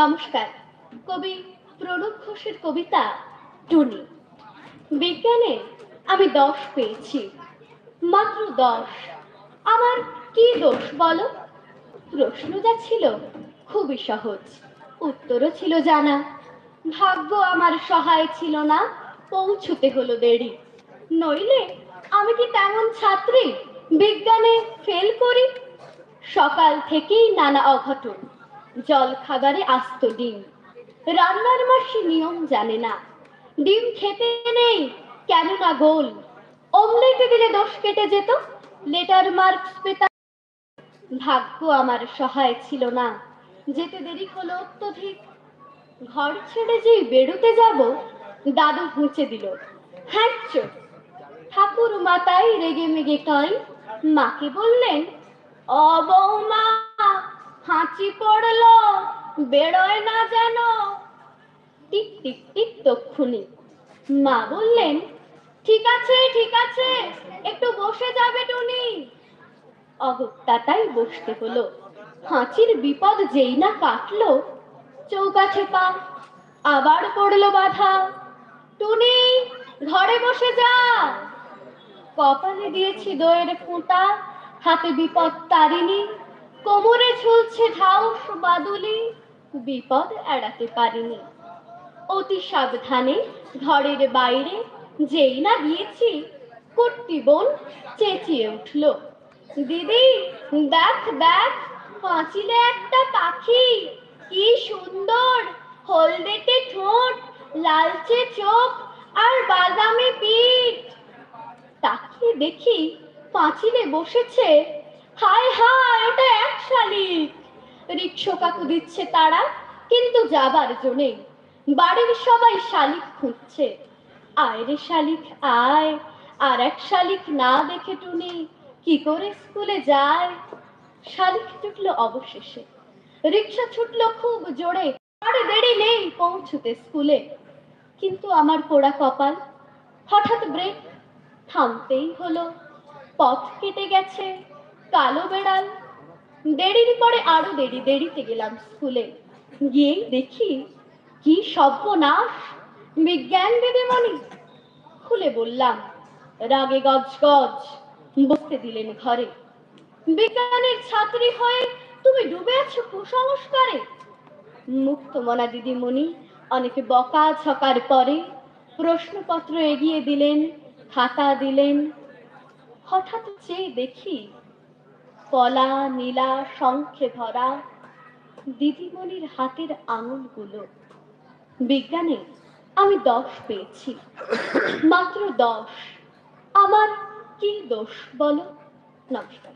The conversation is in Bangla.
নমস্কার। কবি প্রণব ঘোষের কবিতা টুনি। বিজ্ঞানে আমি দশ পেয়েছি, মাত্র দশ। আমার কি দোষ বলো? প্রশ্ন যা ছিল খুবই সহজ, উত্তরও ছিল জানা। ভাগ্য আমার সহায় ছিল না, পৌঁছতে হলো দেরি। নইলে আমি কি তেমন ছাত্রী? বিজ্ঞানে ফেল করি? সকাল থেকেই নানা অঘটন। জল খাবারে আস্ত ডিম। রান্নার মাসি নিয়ম জানে না। ডিম খেতে নেই কেননা গোল? অমলেটে দিলে দোষ কেটে যেত, লেটার মার্কস পেতাম। ভাগ্য আমার সহায় ছিল না। যেতে দেরি হলো অত্যধিক। ঘর ছেড়ে যেই বেরোতে যাব, দাদু ঘুঁচে দিল। হ্যাঁ চোখ ঠাকুর মাতাই রেগে মেগে কয় মাকে বললেন ও বৌমা হাঁচি পড়ল, বেরোয় না যেন। টিক টিক টিক, তক্ষুনি। মা বললেন, ঠিক আছে ঠিক আছে, একটু বসে যাবে টুনি। অগত্যাটাই বসতে হলো। হাঁচির বিপদ যেই না কাটলো চৌকাঠে পা, আবার পড়ল বাধা। টুনি, ঘরে বসে যা। কপালে দিয়েছি দইয়ের ফোঁটা, হাতে বিপদ তারিনি কোমরে ঝুলছে ঢাউস বাদুলি, বিপদ এড়াতে পারিনি। অতি সাবধানে ঘরের বাইরে যেই না গিয়েছি, কুট্টি বোন চেঁচিয়ে উঠল, দিদি, দেখ দেখ, পাঁচিলে একটা পাখি, কি সুন্দর! হলদেটে ঠোঁট, লালচে চোখ আর বাদামি পিঠ। তাকিয়ে দেখি পাঁচিলে বসেছে হায় হায়, ওটা এক শালিক। রিক্সো কাকু দিচ্ছে তারা, কিন্তু যাবার জন্যে বাড়ির সবাই শালিক খুঁজছে। আয় রে শালিক, আয়। আর এক শালিক না দেখে টুনি, কি করে স্কুলে যায়? শালিক জুটলো অবশেষে। রিক্সা ছুটলো খুব জোরে, আর দেরি নেই পৌঁছতে স্কুলে। কিন্তু আমার পোড়া কপাল, হঠাৎ ব্রেক থামতেই হলো। পথ কেটে গেছে। কালো বেড়াল। দেরির পরে আরও দেরি, দেরিতে গেলাম স্কুলে। গিয়েই দেখি কি সর্বনাশ। বিজ্ঞান দিদিমণি। খুলে বললাম, রাগে গজ গজ বসতে দিলেন ঘরে। বিজ্ঞানের ছাত্রী হয়ে তুমি ডুবে আছো কুসংস্কারে। মুক্তমনা দিদিমণি অনেকে বকা ছকার পরে প্রশ্নপত্র এগিয়ে দিলেন, খাতা দিলেন। হঠাৎ চেয়ে দেখি কলা, নীলা শঙ্খে ভরা দিদিমণির হাতের আঙুলগুলো। বিজ্ঞানে, আমি দশ পেয়েছি। মাত্র দশ। আমার কি দোষ বলো? নমস্কার।